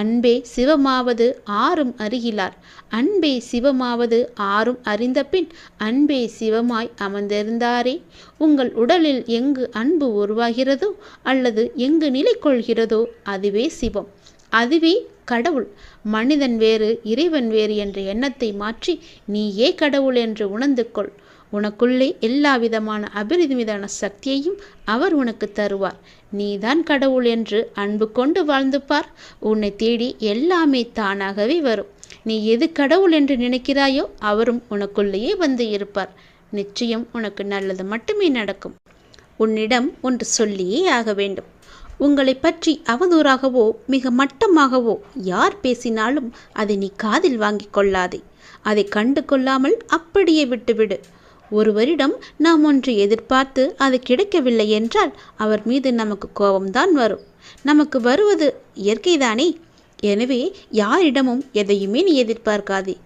அன்பே சிவமாவது ஆறும் அறிகிலார் அன்பே சிவமாவது ஆறும் அறிந்தபின் அன்பே சிவமாய் அமர்ந்திருந்தாரே. உங்கள் உடலில் எங்கு அன்பு உருவாகிறதோ அல்லது எங்கு நிலை கொள்கிறதோ அதுவே சிவம். அதுவே கடவுள். மனிதன் வேறு இறைவன் வேறு என்ற எண்ணத்தை மாற்றி நீயே கடவுள் என்று உணர்ந்து கொள். உனக்குள்ளே எல்லா விதமான மீதான சக்தியையும் அவர் உனக்கு தருவார். நீதான் கடவுள் என்று அன்பு கொண்டு வாழ்ந்து பார். உன்னை தேடி எல்லாமே தானாகவே வரும். நீ எது கடவுள் என்று நினைக்கிறாயோ அவரும் உனக்குள்ளேயே வந்து இருப்பார். நிச்சயம் உனக்கு நல்லது மட்டுமே நடக்கும். உன்னிடம் ஒன்று சொல்லியே ஆக வேண்டும். உங்களை பற்றி அவதூறாகவோ மிக மட்டமாகவோ யார் பேசினாலும் அதை நீ காதில் வாங்கிக் கொள்ளாதே. அதை கண்டு கொள்ளாமல் அப்படியே விட்டுவிடு. ஒருவரிடம் நாம் ஒன்று எதிர்பார்த்து அது கிடைக்கவில்லை என்றால் அவர் மீது நமக்கு கோபம்தான் வரும். நமக்கு வருவது இயற்கைதானே? எனவே யாரிடமும் எதையுமே நீ எதிர்பார்க்காதே.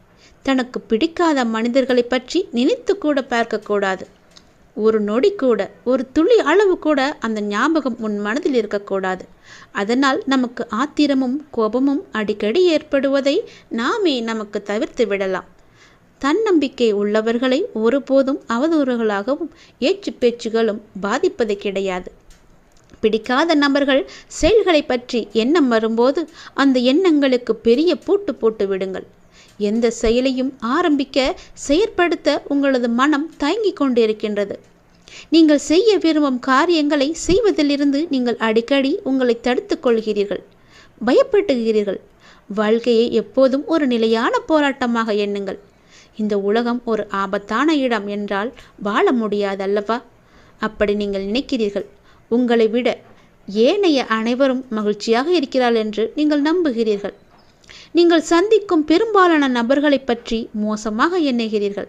தனக்கு பிடிக்காத மனிதர்களை பற்றி நினைத்து கூட பார்க்கக்கூடாது ஒரு நொடி கூட ஒரு துளி அளவு கூட அந்த ஞாபகம் உன் மனதில் இருக்கக்கூடாது அதனால் நமக்கு ஆத்திரமும் கோபமும் அடிக்கடி ஏற்படுவதை நாமே நமக்கு தவிர்த்து விடலாம். தன்னம்பிக்கை உள்ளவர்களை ஒருபோதும் அவதூறுகளாகவும் ஏச்சு பேச்சுகளும் பாதிப்பது கிடையாது. பிடிக்காத நபர்கள் செயல்களை பற்றி எண்ணம் வரும்போது அந்த எண்ணங்களுக்கு பெரிய பூட்டு போட்டு விடுங்கள். எந்த செயலையும் ஆரம்பிக்க செயற்படுத்த உங்களது மனம் தயங்கிக் கொண்டிருக்கின்றது. நீங்கள் செய்ய விரும்பும் காரியங்களை செய்வதிலிருந்து நீங்கள் அடிக்கடி உங்களை தடுத்துக் கொள்கிறீர்கள் பயப்படுகிறீர்கள். வாழ்க்கையை எப்போதும் ஒரு நிலையான போராட்டமாக எண்ணுங்கள். இந்த உலகம் ஒரு ஆபத்தான இடம் என்றால் வாழ முடியாதல்லவா? அப்படி நீங்கள் நினைக்கிறீர்கள். உங்களை விட ஏனைய அனைவரும் மகிழ்ச்சியாக இருக்கிறாள் என்று நீங்கள் நம்புகிறீர்கள். நீங்கள் சந்திக்கும் பெரும்பாலான நபர்களை பற்றி மோசமாக எண்ணுகிறீர்கள்.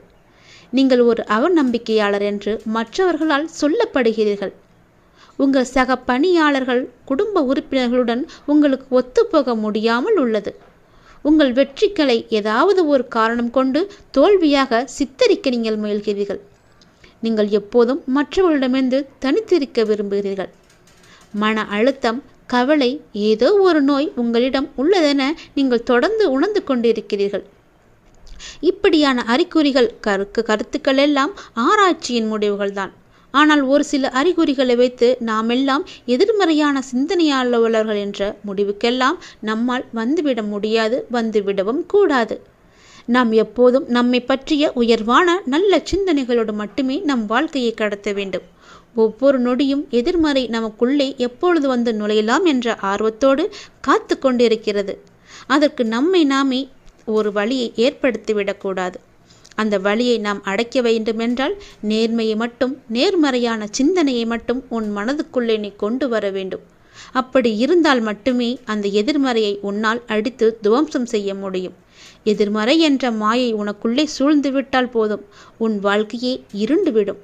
நீங்கள் ஒரு அவநம்பிக்கையாளர் என்று மற்றவர்களால் சொல்லப்படுகிறீர்கள். உங்கள் சக பணியாளர்கள் குடும்ப உறுப்பினர்களுடன் உங்களுக்கு ஒத்துப்போக முடியாமல் உள்ளது. உங்கள் வெற்றிகளை ஏதாவது ஒரு காரணம் கொண்டு தோல்வியாக சித்தரிக்க நீங்கள் முயல்கிறீர்கள். நீங்கள் எப்போதும் மற்றவர்களிடமிருந்து தனித்திருக்க விரும்புகிறீர்கள். மன அழுத்தம் கவலை ஏதோ ஒரு நோய் உங்களிடம் உள்ளதென நீங்கள் தொடர்ந்து உணர்ந்து கொண்டிருக்கிறீர்கள். இப்படியான அறிகுறிகள் கருக்கு கருத்துக்கள் எல்லாம் ஆராய்ச்சியின் முடிவுகள்தான். ஆனால் ஒரு சில அறிகுறிகளை வைத்து நாமெல்லாம் எதிர்மறையான சிந்தனையாளர்கள் என்ற முடிவுக்கெல்லாம் நம்மால் வந்துவிட முடியாது வந்துவிடவும் கூடாது. நாம் எப்போதும் நம்மை பற்றிய உயர்வான நல்ல சிந்தனைகளோடு மட்டுமே நம் வாழ்க்கையை கடத்த வேண்டும். ஒவ்வொரு நொடியும் எதிர்மறை நமக்குள்ளே எப்பொழுது வந்து நுழையலாம் என்ற ஆர்வத்தோடு காத்து கொண்டிருக்கிறது. அதற்கு நம்மை நாமே ஒரு வழியை ஏற்படுத்திவிடக்கூடாது அந்த வழியை நாம் அடைக்க வேண்டுமென்றால் நேர்மையை மட்டும் நேர்மறையான சிந்தனையை மட்டும் உன் மனதுக்குள்ளே நீ கொண்டு வர வேண்டும். அப்படி இருந்தால் மட்டுமே அந்த எதிர்மறையை உன்னால் அடித்து துவம்சம் செய்ய முடியும். எதிர்மறை என்ற மாயை உனக்குள்ளே சூழ்ந்துவிட்டால் போதும் உன் வாழ்க்கையே இருண்டுவிடும்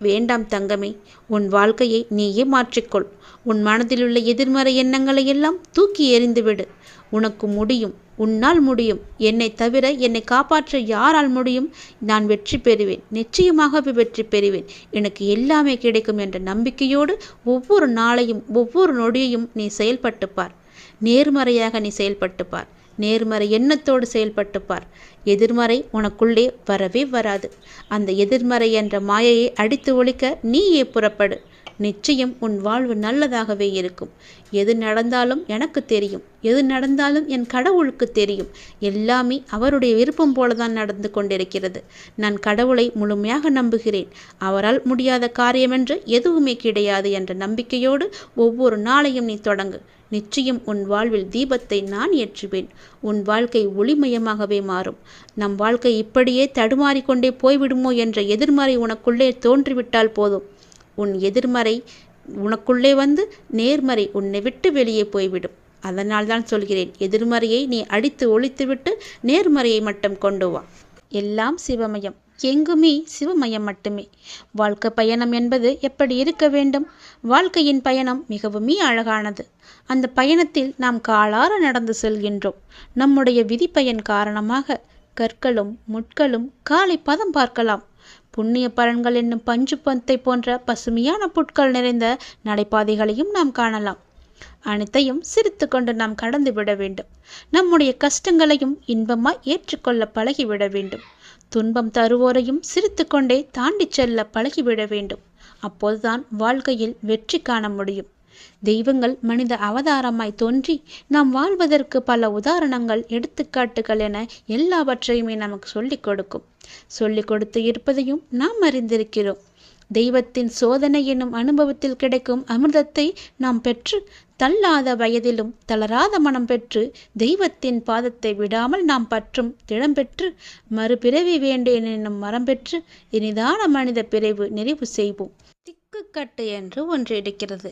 வேண்டாம் தங்கமே உன் வாழ்க்கையை நீயே மாற்றிக்கொள். உன் மனதிலுள்ள எதிர்மறை எண்ணங்களை எல்லாம் தூக்கி எறிந்துவிடு உனக்கு முடியும் உன்னால் முடியும். என்னை தவிர என்னை காப்பாற்ற யாரால் முடியும்? நான் வெற்றி பெறுவேன். நிச்சயமாகவே வெற்றி பெறுவேன். எனக்கு எல்லாமே கிடைக்கும் என்ற நம்பிக்கையோடு ஒவ்வொரு நாளையும் ஒவ்வொரு நொடியையும் நீ செயல்பட்டு பார். நேர்மறையாக நீ செயல்பட்டு பார். நேர்மறை எண்ணத்தோடு செயல்பட்டு பார். எதிர்மறை உனக்குள்ளே வரவே வராது. அந்த எதிர்மறை என்ற மாயையை அடித்து ஒழிக்க நீயே புறப்படு. நிச்சயம் உன் வாழ்வு நல்லதாகவே இருக்கும். எது நடந்தாலும் எனக்கு தெரியும். எது நடந்தாலும் என் கடவுளுக்கு தெரியும். எல்லாமே அவருடைய விருப்பம் போலதான் நடந்து கொண்டிருக்கிறது. நான் கடவுளை முழுமையாக நம்புகிறேன். அவரால் முடியாத காரியமென்று எதுவுமே கிடையாது என்ற நம்பிக்கையோடு ஒவ்வொரு நாளையும் நீ தொடங்கு. நிச்சயம் உன் வாழ்வில் தீபத்தை நான் ஏற்றுவேன். உன் வாழ்க்கை ஒளிமயமாகவே மாறும். நம் வாழ்க்கை இப்படியே தடுமாறிக்கொண்டே போய்விடுமோ என்ற எதிர்மறை உனக்குள்ளே தோன்றிவிட்டால் போதும். உன் எதிர்மறை உனக்குள்ளே வந்து நேர்மறை உன்னை விட்டு வெளியே போய்விடும். அதனால் தான் சொல்கிறேன் எதிர்மறையை நீ அடித்து ஒழித்துவிட்டு நேர்மறையை மட்டும் கொண்டு வா. எல்லாம் சிவமயம் எங்குமே சிவமயம் மட்டுமே. வாழ்க்கை பயணம் என்பது எப்படி இருக்க வேண்டும்? வாழ்க்கையின் பயணம் மிகவுமே அழகானது. அந்த பயணத்தில் நாம் காலார நடந்து செல்கின்றோம். நம்முடைய விதிப்பயன் காரணமாக கற்களும் முட்களும் காலை பதம் பார்க்கலாம். புண்ணிய பலன்கள் என்னும் பஞ்சு பந்தை போன்ற பசுமையான புட்கள் நிறைந்த நடைபாதைகளையும் நாம் காணலாம். அனைத்தையும் சிரித்து கொண்டு நாம் கடந்து விட வேண்டும். நம்முடைய கஷ்டங்களையும் இன்பமாய் ஏற்றுக்கொள்ள பழகிவிட வேண்டும். துன்பம் தருவோரையும் சிரித்து கொண்டே தாண்டிச் செல்ல பழகிவிட வேண்டும். அப்போதுதான் வாழ்க்கையில் வெற்றி காண முடியும். தெய்வங்கள் மனித அவதாரமாய் தோன்றி நாம் வாழ்வதற்கு பல உதாரணங்கள் எடுத்துக்காட்டுகள் என எல்லாவற்றையுமே நமக்கு சொல்லிக் கொடுக்கும். சொல்லிக் கொடுத்து இருப்பதையும் நாம் அறிந்திருக்கிறோம். தெய்வத்தின் சோதனை என்னும் அனுபவத்தில் கிடைக்கும் அமிர்தத்தை நாம் பெற்று தள்ளாத வயதிலும் தளராத மனம் பெற்று தெய்வத்தின் பாதத்தை விடாமல் நாம் பற்றும் திடம் பெற்று மறுபிறவி வேண்டேன் என்னும் மரம் பெற்று இனிதான மனித பிறவு நிறைவு செய்வோம். திக்குக்கட்டு என்று ஒன்று இருக்கிறது.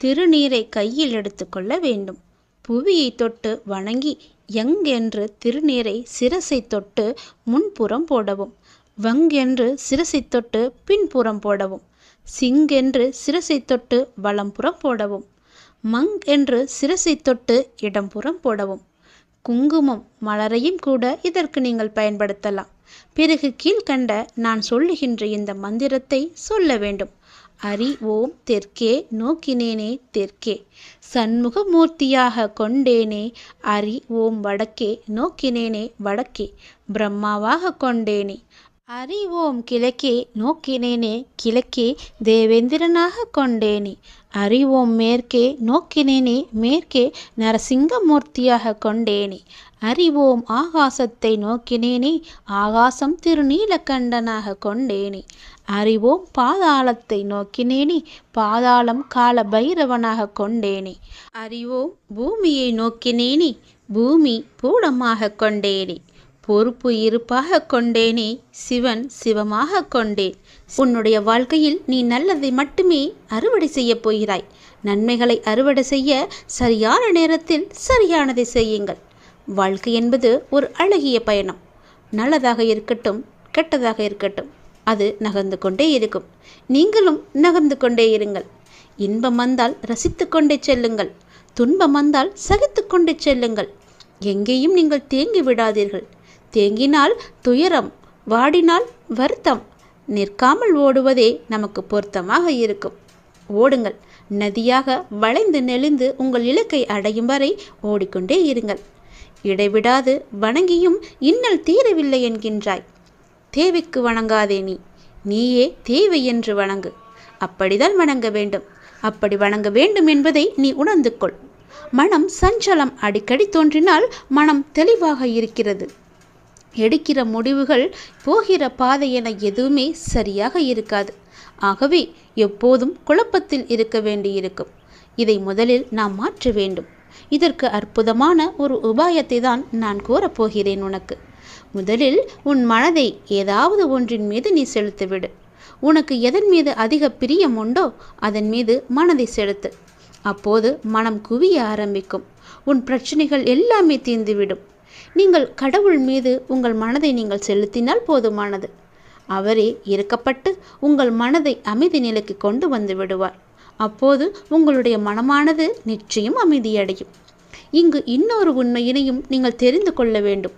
திருநீரை கையில் எடுத்துக்கொள்ள வேண்டும். புவியை தொட்டு வணங்கி எங்கென்று திருநீரை சிரசை தொட்டு முன்புறம் போடவும். வங் என்று சிரசை தொட்டு பின்புறம் போடவும். சிங்கென்று சிரசை தொட்டு வலம்புறம் போடவும். மங் என்று சிரசை தொட்டு இடம்புறம் போடவும். குங்குமம் மலரையும் கூட இதற்கு நீங்கள் பயன்படுத்தலாம். பிறகு கீழ்கண்ட நான் சொல்லுகின்ற இந்த மந்திரத்தை சொல்ல வேண்டும். அரி ஓம் தெற்கே நோக்கினேனே தெற்கே. சண்முகமூர்த்தியாக கொண்டேனே அரி ஓம் வடக்கே நோக்கினேனே வடக்கே. பிரம்மாவாக கொண்டேனே. அரி ஓம் கிழக்கே நோக்கினேனே கிழக்கே தேவேந்திரனாக கொண்டேனே. அறிவோம் மேற்கே நோக்கினேனே மேற்கே நரசிங்கமூர்த்தியாக கொண்டேனே. அறிவோம் ஆகாசத்தை நோக்கினேனே ஆகாசம் திருநீலக்கண்டனாக கொண்டேனே. அறிவோம் பாதாளத்தை நோக்கினேனே பாதாளம் கால பைரவனாக கொண்டேனே. அறிவோம் பூமியை நோக்கினேனே பூமி பூடமாக கொண்டேனே. பொறுப்பு இருப்பாக கொண்டேனே சிவன் சிவமாக கொண்டேன். உன்னுடைய வாழ்க்கையில் நீ நல்லதை மட்டுமே அறுவடை செய்யப் போகிறாய். நன்மைகளை அறுவடை செய்ய சரியான நேரத்தில் சரியானதை செய்யுங்கள். வாழ்க்கை என்பது ஒரு அழகிய பயணம். நல்லதாக இருக்கட்டும் கெட்டதாக இருக்கட்டும் அது நகர்ந்து கொண்டே இருக்கும். நீங்களும் நகர்ந்து கொண்டே இருங்கள். இன்பம் வந்தால் ரசித்து கொண்டே செல்லுங்கள். துன்பம் வந்தால் சகித்து கொண்டே செல்லுங்கள். எங்கேயும் நீங்கள் தேங்கி விடாதீர்கள். தேங்கினால் துயரம் வாடினால் வருத்தம். நிற்காமல் ஓடுவதே நமக்கு பொருத்தமாக இருக்கும். ஓடுங்கள். நதியாக வளைந்து நெளிந்து உங்கள் இலக்கை அடையும் வரை ஓடிக்கொண்டே இருங்கள். இடைவிடாது வணங்கியும் இன்னல் தீரவில்லை என்கின்றாய். தேவைக்கு வணங்காதே நீ. நீயே தேவை என்று வணங்கு. அப்படிதான் வணங்க வேண்டும். அப்படி வணங்க வேண்டும் என்பதை நீ உணர்ந்து கொள் மனம் சஞ்சலம் அடிக்கடி தோன்றினால் மனம் தெளிவாக இருக்கிறது. எடுக்கிற முடிவுகள் போகிற பாதை என எதுவுமே சரியாக இருக்காது. ஆகவே எப்போதும் குழப்பத்தில் இருக்க வேண்டியிருக்கும். இதை முதலில் நாம் மாற்ற வேண்டும். இதற்கு அற்புதமான ஒரு உபாயத்தை தான் நான் கூறப்போகிறேன் உனக்கு. முதலில் உன் மனதை ஏதாவது ஒன்றின் மீது நீ செலுத்திவிடு. உனக்கு எதன் மீது அதிக பிரியம் உண்டோ அதன் மீது மனதை செலுத்து. அப்போது மனம் குவிய ஆரம்பிக்கும். உன் பிரச்சனைகள் எல்லாமே தீர்ந்துவிடும். நீங்கள் கடவுள் மீது உங்கள் மனதை நீங்கள் செலுத்தினால் போதுமானது. அவரே இருக்கப்பட்டு உங்கள் மனதை அமைதி நிலைக்கு கொண்டு வந்து விடுவார். அப்போது உங்களுடைய மனமானது நிச்சயம் அமைதியடையும். இங்கு இன்னொரு உண்மையினையும் நீங்கள் தெரிந்து கொள்ள வேண்டும்.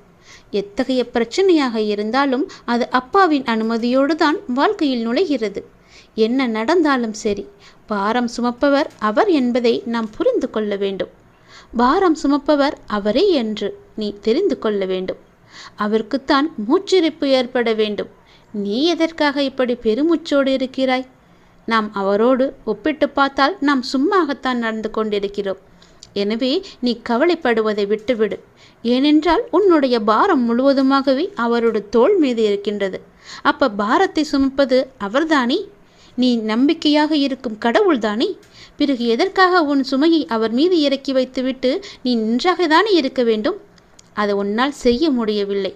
எத்தகைய பிரச்சனையாக இருந்தாலும் அது அப்பாவின் அனுமதியோடு தான் வாழ்க்கையில் நுழைகிறது. என்ன நடந்தாலும் சரி பாரம் சுமப்பவர் அவர் என்பதை நாம் புரிந்து கொள்ள வேண்டும். பாரம் சுமப்பவர் அவரே என்று நீ தெரிந்து கொள்ள வேண்டும். அவருக்குத்தான் மூச்சிரிப்பு ஏற்பட வேண்டும். நீ எதற்காக இப்படி பெருமூச்சோடு இருக்கிறாய்? நாம் அவரோடு ஒப்பிட்டு பார்த்தால் நாம் சும்மாகத்தான் நடந்து கொண்டிருக்கிறோம். எனவே நீ கவலைப்படுவதை விட்டுவிடு. ஏனென்றால் உன்னுடைய பாரம் முழுவதுமாகவே அவரோட தோள் மீது இருக்கின்றது. அப்ப பாரத்தை சுமப்பது அவர்தானே? நீ நம்பிக்கையாக இருக்கும் கடவுள்தானே? பிறகு எதற்காக உன் சுமையை அவர் மீது இறக்கி வைத்துவிட்டு நீ நின்றாக தானே இருக்க வேண்டும்? அதை உன்னால் செய்ய முடியவில்லை.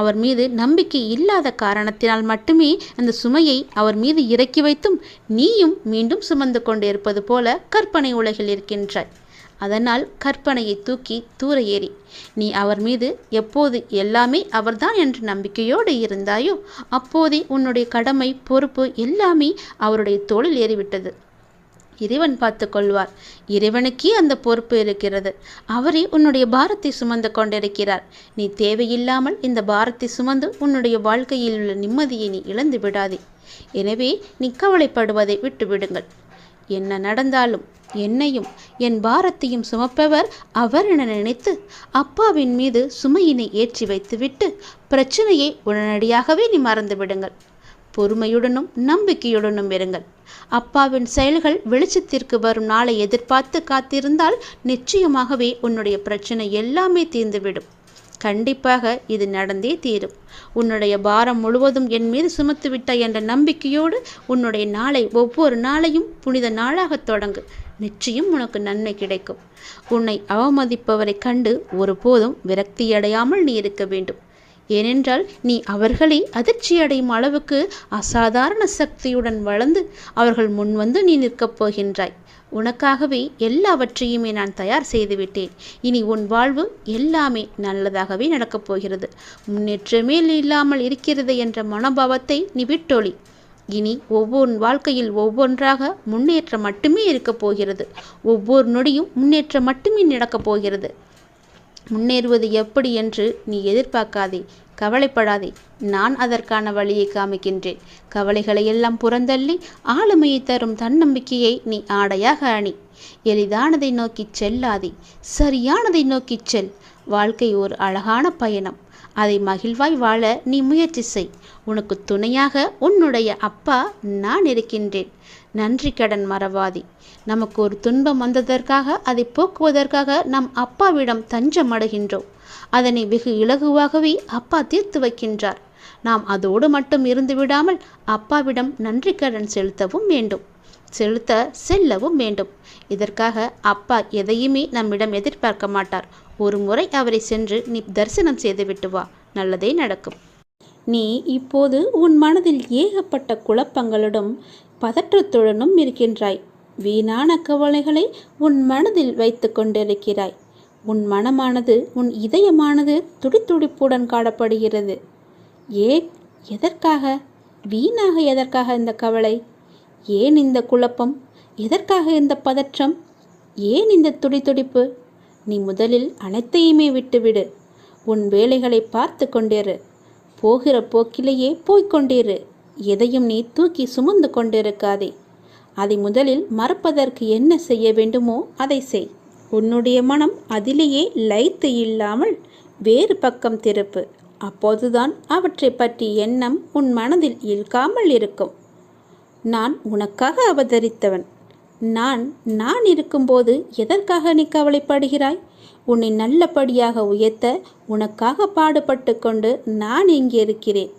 அவர் மீது நம்பிக்கை இல்லாத காரணத்தினால் மட்டுமே அந்த சுமையை அவர் மீது இறக்கி வைத்தும் நீயும் மீண்டும் சுமந்து கொண்டிருப்பது போல கற்பனை உலகில் இருக்கின்றாய். அதனால் கற்பனையை தூக்கி தூர ஏறி நீ அவர் மீது எப்போது எல்லாமே அவர்தான் என்ற நம்பிக்கையோடு இருந்தாயோ அப்போதே உன்னுடைய கடமை பொறுப்பு எல்லாமே அவருடைய தோளில் ஏறிவிட்டது. இறைவன் பார்த்து கொள்வார். இறைவனுக்கே அந்த பொறுப்பு இருக்கிறது. அவரே உன்னுடைய பாரத்தை சுமந்து கொண்டிருக்கிறார். நீ தேவையில்லாமல் இந்த பாரத்தை சுமந்து உன்னுடைய வாழ்க்கையில் உள்ள நிம்மதியை நீ இழந்து விடாதே. எனவே நீ கவலைப்படுவதை விட்டுவிடுங்கள். என்ன நடந்தாலும் என்னையும் என் பாரத்தையும் சுமப்பவர் அவர் என நினைத்து அப்பாவின் மீது சுமையினை ஏற்றி வைத்துவிட்டு பிரச்சனையை உடனடியாகவே நீ மறந்து விடுங்கள். பொறுமையுடனும் நம்பிக்கையுடனும் இருங்கள். அப்பாவின் செயல்கள் வெளிச்சத்திற்கு வரும் நாளை எதிர்பார்த்து காத்திருந்தால் நிச்சயமாகவே உன்னுடைய பிரச்சனை எல்லாமே தீர்ந்துவிடும். கண்டிப்பாக இது நடந்தே தீரும். உன்னுடைய பாரம் முழுவதும் என் மீது சுமத்துவிட்டாய் என்ற நம்பிக்கையோடு உன்னுடைய நாளை ஒவ்வொரு நாளையும் புனித நாளாக தொடங்கு. நிச்சயம் உனக்கு நன்மை கிடைக்கும். உன்னை அவமதிப்பவரைக் கண்டு ஒருபோதும் விரக்தியடையாமல் நீ இருக்க வேண்டும். ஏனென்றால் நீ அவர்களை அதிர்ச்சியடையும் அளவுக்கு அசாதாரண சக்தியுடன் வளர்ந்து அவர்கள் முன்வந்து நீ நிற்கப் போகின்றாய். உனக்காகவே எல்லாவற்றையுமே நான் தயார் செய்துவிட்டேன். இனி உன் வாழ்வு எல்லாமே நல்லதாகவே நடக்கப் போகிறது. முன்னேற்றமே இல்லாமல் இருக்கிறது என்ற மனோபாவத்தை நீ விட்டொளி இனி ஒவ்வொரு வாழ்க்கையில் ஒவ்வொன்றாக முன்னேற்றம் மட்டுமே இருக்கப் போகிறது. ஒவ்வொரு நொடியும் முன்னேற்றம் மட்டுமே நடக்கப் போகிறது. முன்னேறுவது எப்படி என்று நீ எதிர்பார்க்காதே கவலைப்படாதே. நான் அதற்கான வழியை காமிக்கின்றேன். கவலைகளை எல்லாம் புறந்தள்ளி ஆளுமையை தரும் தன்னம்பிக்கையை நீ ஆடையாக அணி. எளிதானதை நோக்கிச் செல்லாதே சரியானதை நோக்கிச் செல். வாழ்க்கை ஒரு அழகான பயணம். அதை மகிழ்வாய் வாழ நீ முயற்சி செய். உனக்கு துணையாக உன்னுடைய அப்பா நான் இருக்கின்றேன். நன்றி கடன் மறவாதி. நமக்கு ஒரு துன்பம் வந்ததற்காக அதை போக்குவதற்காக நம் அப்பாவிடம் தஞ்சம் அடைகின்றோம். அதனை வெகு இலகுவாகவே அப்பா தீர்த்து வைக்கின்றார். நாம் அதோடு மட்டும் இருந்து விடாமல் அப்பாவிடம் நன்றி கடன் செலுத்தவும் வேண்டும். செலுத்த செல்லவும் வேண்டும். இதற்காக அப்பா எதையுமே நம்மிடம் எதிர்பார்க்க மாட்டார். ஒரு முறை அவரை சென்று நீ தரிசனம் செய்துவிட்டு வா. நல்லதே நடக்கும். நீ இப்போது உன் மனதில் ஏகப்பட்ட குழப்பங்களுடன் பதற்றத்துடனும் இருக்கின்றாய். வீணான கவலைகளை உன் மனதில் வைத்து கொண்டிருக்கிறாய். உன் மனமானது உன் இதயமானது துடித்துடிப்புடன் காணப்படுகிறது. ஏன்? எதற்காக? வீணாக எதற்காக இந்த கவலை? ஏன் இந்த குழப்பம்? எதற்காக இந்த பதற்றம்? ஏன் இந்த துடிதுடிப்பு? நீ முதலில் அனைத்தையுமே விட்டுவிடு. உன் வேலைகளை பார்த்து கொண்டிரு. போகிற போக்கிலேயே போய்கொண்டிரு எதையும் நீ தூக்கி சுமந்து கொண்டிருக்காதே. அதை முதலில் மறப்பதற்கு என்ன செய்ய வேண்டுமோ அதை செய். உன்னுடைய மனம் அதிலேயே லைத்து இல்லாமல் வேறு பக்கம் திருப்பு. அப்போதுதான் அவற்றை பற்றி எண்ணம் உன் மனதில் இழுக்காமல் இருக்கும். நான் உனக்காக அவதரித்தவன். நான் நான் இருக்கும்போது எதற்காக நீ கவலைப்படுகிறாய்? உன்னை நல்லபடியாக உயர்த்த உனக்காக பாடுபட்டு கொண்டு நான் இங்கே இருக்கிறேன்.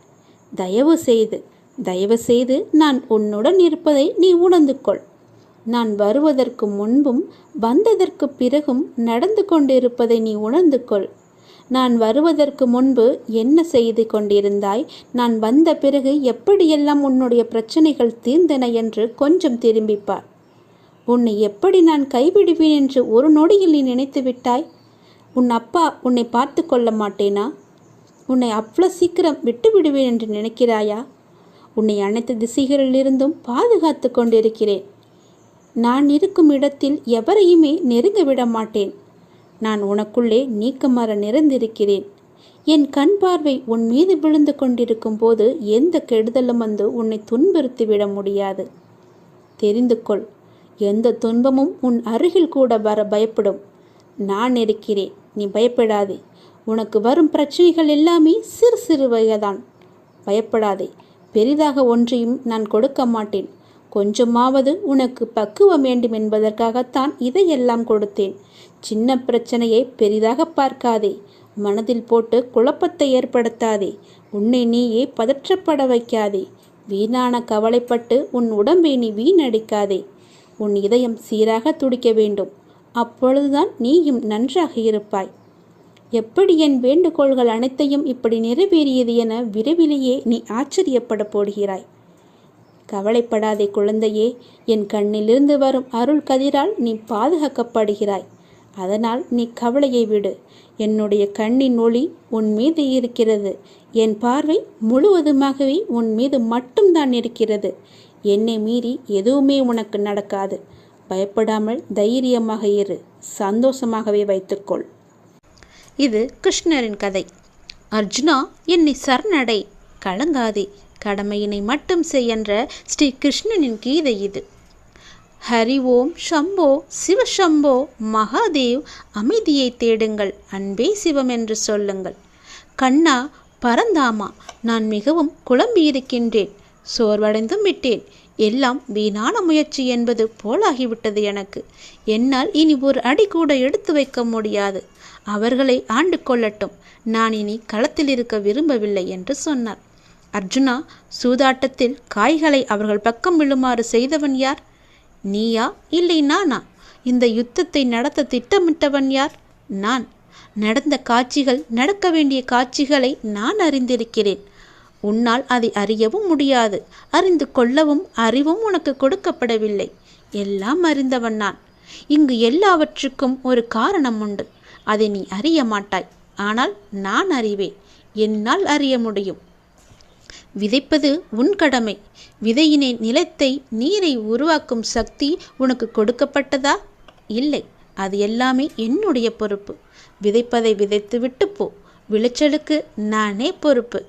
தயவு செய்து தயவு செய்து நான் உன்னுடன் இருப்பதை நீ உணர்ந்து கொள். நான் வருவதற்கு முன்பும் வந்ததற்கு பிறகும் நடந்து கொண்டிருப்பதை நீ உணர்ந்து கொள். நான் வருவதற்கு முன்பு என்ன செய்து கொண்டிருந்தாய்? நான் வந்த பிறகு எப்படியெல்லாம் உன்னுடைய பிரச்சனைகள் தீர்ந்தன என்று கொஞ்சம் திரும்பிப்பார். உன்னை எப்படி நான் கைவிடுவேன் என்று ஒரு நொடியில் நீ நினைத்து விட்டாய்? உன் அப்பா உன்னை பார்த்து கொள்ள மாட்டேனா? உன்னை அவ்வளோ சீக்கிரம் விட்டு விடுவேன் என்று நினைக்கிறாயா? உன்னை அனைத்து திசைகளிலிருந்தும் பாதுகாத்து கொண்டிருக்கிறேன். நான் இருக்கும் இடத்தில் எவரையுமே நெருங்க விட மாட்டேன். நான் உனக்குள்ளே நீக்கமர நிறைந்திருக்கிறேன். என் கண் பார்வை உன் மீது விழுந்து கொண்டிருக்கும் போது எந்த கெடுதலும் வந்து உன்னை துன்புறுத்தி விட முடியாது. தெரிந்து கொள் எந்த துன்பமும் உன் அருகில் கூட வர பயப்படும். நான் இருக்கிறேன் நீ பயப்படாதே. உனக்கு வரும் பிரச்சனைகள் எல்லாமே சிறு சிறு வகைதான். பயப்படாதே பெரிதாக ஒன்றையும் நான் கொடுக்க மாட்டேன். கொஞ்சமாவது உனக்கு பக்குவம் வேண்டும் என்பதற்காகத்தான் இதையெல்லாம் கொடுத்தேன். சின்ன பிரச்சனையை பெரிதாக பார்க்காதே. மனதில் போட்டு குழப்பத்தை ஏற்படுத்தாதே. உன்னை நீயே பதற்றப்பட வைக்காதே. வீணான கவலைப்பட்டு உன் உடம்பை நீ வீணடிக்காதே. உன் இதயம் சீராக துடிக்க வேண்டும். அப்பொழுதுதான் நீயும் நன்றாக இருப்பாய். எப்படி என் வேண்டுகோள்கள் அனைத்தையும் இப்படி நிறைவேறியது என விரைவிலேயே நீ ஆச்சரியப்பட போடுகிறாய். கவலைப்படாதே குழந்தையே என் கண்ணிலிருந்து வரும் அருள் கதிரால் நீ பாதுகாக்கப்படுகிறாய். அதனால் நீ கவலையை விடு. என்னுடைய கண்ணின் ஒளி உன் மீது இருக்கிறது. என் பார்வை முழுவதுமாகவே உன் மீது மட்டும்தான் இருக்கிறது. என்னை மீறி எதுவுமே உனக்கு நடக்காது. பயப்படாமல் தைரியமாக இரு. சந்தோஷமாகவே வைத்துக்கொள். இது கிருஷ்ணரின் கதை. அர்ஜுனா என்னை சரணடை. கலங்காதே. கடமையினை மட்டும் செய்யன்ற ஸ்ரீ கிருஷ்ணனின் கீதை இது. ஹரி ஓம் ஷம்போ சிவசம்போ மகாதேவ் அமைதியை தேடுங்கள் அன்பே சிவம் என்று சொல்லுங்கள். கண்ணா பரந்தாமா நான் மிகவும் குழம்பியிருக்கின்றேன் சோர்வடைந்தும் விட்டேன். எல்லாம் வீணான முயற்சி என்பது போலாகிவிட்டது எனக்கு. என்னால் இனி ஒரு அடி கூட எடுத்து வைக்க முடியாது. அவர்களை ஆண்டு கொள்ளட்டும் நான் இனி களத்தில் இருக்க விரும்பவில்லை என்று சொன்னார். அர்ஜுனா சூதாட்டத்தில் காய்களை அவர்கள் பக்கம் விழுமாறு செய்தவன் யார்? நீயா இல்லை நானா? இந்த யுத்தத்தை நடத்த திட்டமிட்டவன் யார்? நான். நடந்த காட்சிகள் நடக்க வேண்டிய காட்சிகளை நான் அறிந்திருக்கிறேன். உன்னால் அதை அறியவும் முடியாது. அறிந்து கொள்ளவும் அறிவும் உனக்கு கொடுக்கப்படவில்லை. எல்லாம் அறிந்தவன் நான். இங்கு எல்லாவற்றுக்கும் ஒரு காரணம் உண்டு. அதை நீ அறிய மாட்டாய். ஆனால் நான் அறிவேன். என்னால் அறிய முடியும். விதைப்பது உன் கடமை. விதையினை நிலத்தை நீரை உருவாக்கும் சக்தி உனக்கு கொடுக்கப்பட்டதா? இல்லை அது எல்லாமே என்னுடைய பொறுப்பு. விதைப்பதை விதைத்து விட்டு போ. விளைச்சலுக்கு நானே பொறுப்பு.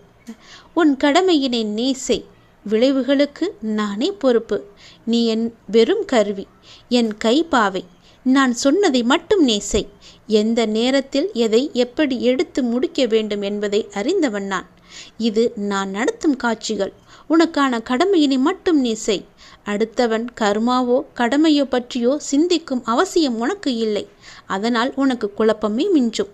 உன் கடமையினை நீ செய். விளைவுகளுக்கு நானே பொறுப்பு. நீ என் வெறும் கருவி என் கைப்பாவை. நான் சொன்னதை மட்டும் நீ செய். எந்த நேரத்தில் எதை எப்படி எடுத்து முடிக்க வேண்டும் என்பதை அறிந்தவன் நான். இது நான் நடத்தும் காட்சிகள். உனக்கான கடமையினை மட்டும் நீ செய். அடுத்தவன் கர்மாவோ கடமையோ பற்றியோ சிந்திக்கும் அவசியம் உனக்கு இல்லை. அதனால் உனக்கு குழப்பமே மிஞ்சும்.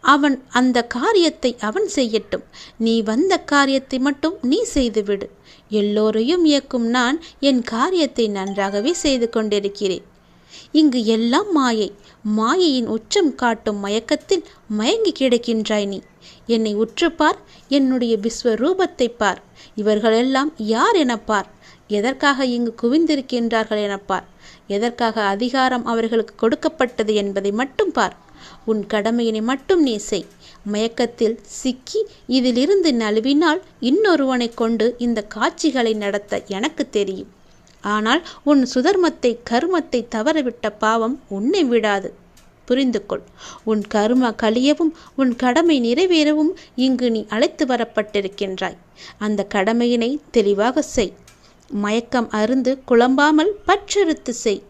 அவன் அந்த காரியத்தை அவன் செய்யட்டும். நீ வந்த காரியத்தை மட்டும் நீ செய்துவிடு. எல்லோரையும் இயக்கும் நான் என் காரியத்தை நன்றாகவே செய்து கொண்டிருக்கிறேன். இங்கு எல்லாம் மாயை. மாயையின் உச்சம் காட்டும் மயக்கத்தில் மயங்கி கிடக்கின்றாய் நீ. என்னை உற்றுப்பார் என்னுடைய விஸ்வரூபத்தை பார். இவர்களெல்லாம் யார் என பார் எதற்காக இங்கு குவிந்திருக்கின்றார்கள் என பார் எதற்காக அதிகாரம் அவர்களுக்கு கொடுக்கப்பட்டது என்பதை மட்டும் பார். உன் கடமையினை மட்டும் நீ செய். மயக்கத்தில் சிக்கி இதிலிருந்து நழுவினால் இன்னொருவனை கொண்டு இந்த காட்சிகளை நடத்த எனக்கு தெரியும். ஆனால் உன் சுதர்மத்தை கருமத்தை தவறவிட்ட பாவம் உன்னை விடாது. புரிந்து கொள் உன் கரும கழியவும் உன் கடமை நிறைவேறவும் இங்கு நீ அழைத்து வரப்பட்டிருக்கின்றாய். அந்த கடமையினை தெளிவாக செய். மயக்கம் அருந்து குழம்பாமல் பற்றறுத்து செய்.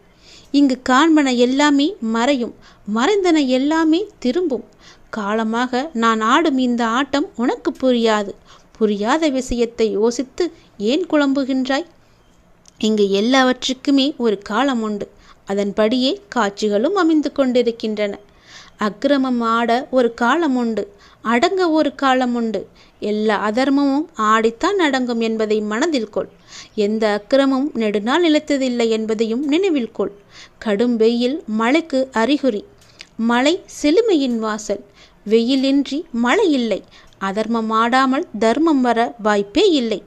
இங்கு காண்பன எல்லாமே மறையும் மறைந்தன எல்லாமே திரும்பும். காலமாக நான் ஆடும் இந்த ஆட்டம் உனக்கு புரியாது. புரியாத விஷயத்தை யோசித்து ஏன் குழம்புகின்றாய்? இங்கு எல்லாவற்றுக்குமே ஒரு காலம் உண்டு. அதன்படியே காட்சிகளும் அமைந்து கொண்டிருக்கின்றன. அக்கிரமம் ஆட ஒரு காலம் உண்டு. அடங்க ஒரு காலம் உண்டு. எல்லா அதர்மமும் ஆடித்தான் அடங்கும் என்பதை மனதில் கொள். எந்த அக்கிரமும் நெடுநாள் நிலைத்ததில்லை என்பதையும் நினைவில் கொள். கடும் வெயில் மழைக்கு அறிகுறி. மழை செழுமையின் வாசல். வெயிலின்றி மழை இல்லை. அதர்மம் ஆடாமல் தர்மம் வர வாய்ப்பே இல்லை.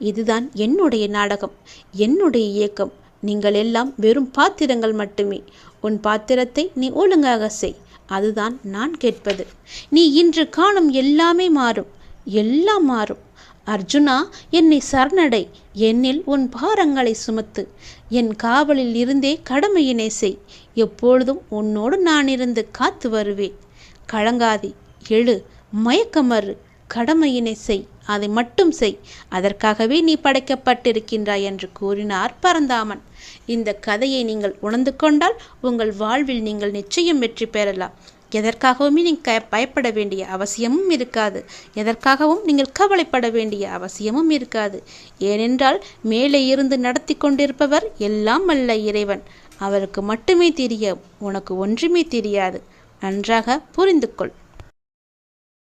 இதுதான் என்னுடைய நாடகம் என்னுடைய இயக்கம். நீங்கள் எல்லாம் வெறும் பாத்திரங்கள் மட்டுமே. உன் பாத்திரத்தை நீ ஒழுங்காக செய். அதுதான் நான் கேட்பது. நீ இன்று காணும் எல்லாமே மாறும் எல்லாம் மாறும். அர்ஜுனா என்னை சரணடை. என்னில் உன் பாரங்களை சுமத்து. என் காவலில் இருந்தே கடமையினை செய். எப்பொழுதும் உன்னோடு நான் இருந்து காத்து வருவேன். கலங்காதி எழு மயக்கமறு. கடமையினை செய். அதை மட்டும் செய். அதற்காகவே நீ படைக்கப்பட்டிருக்கின்றாய் என்று கூறினார் பரந்தாமன். இந்த கதையை நீங்கள் உணர்ந்து கொண்டால் உங்கள் வாழ்வில் நீங்கள் நிச்சயம் வெற்றி பெறலாம். எதற்காகவுமே நீங்கள் பயப்பட வேண்டிய அவசியமும் இருக்காது. எதற்காகவும் நீங்கள் கவலைப்பட வேண்டிய அவசியமும் இருக்காது. ஏனென்றால் மேலே இருந்து நடத்தி கொண்டிருப்பவர் எல்லாம் அல்ல இறைவன். அவருக்கு மட்டுமே தெரியும் உனக்கு ஒன்றுமே தெரியாது. நன்றாக புரிந்து கொள்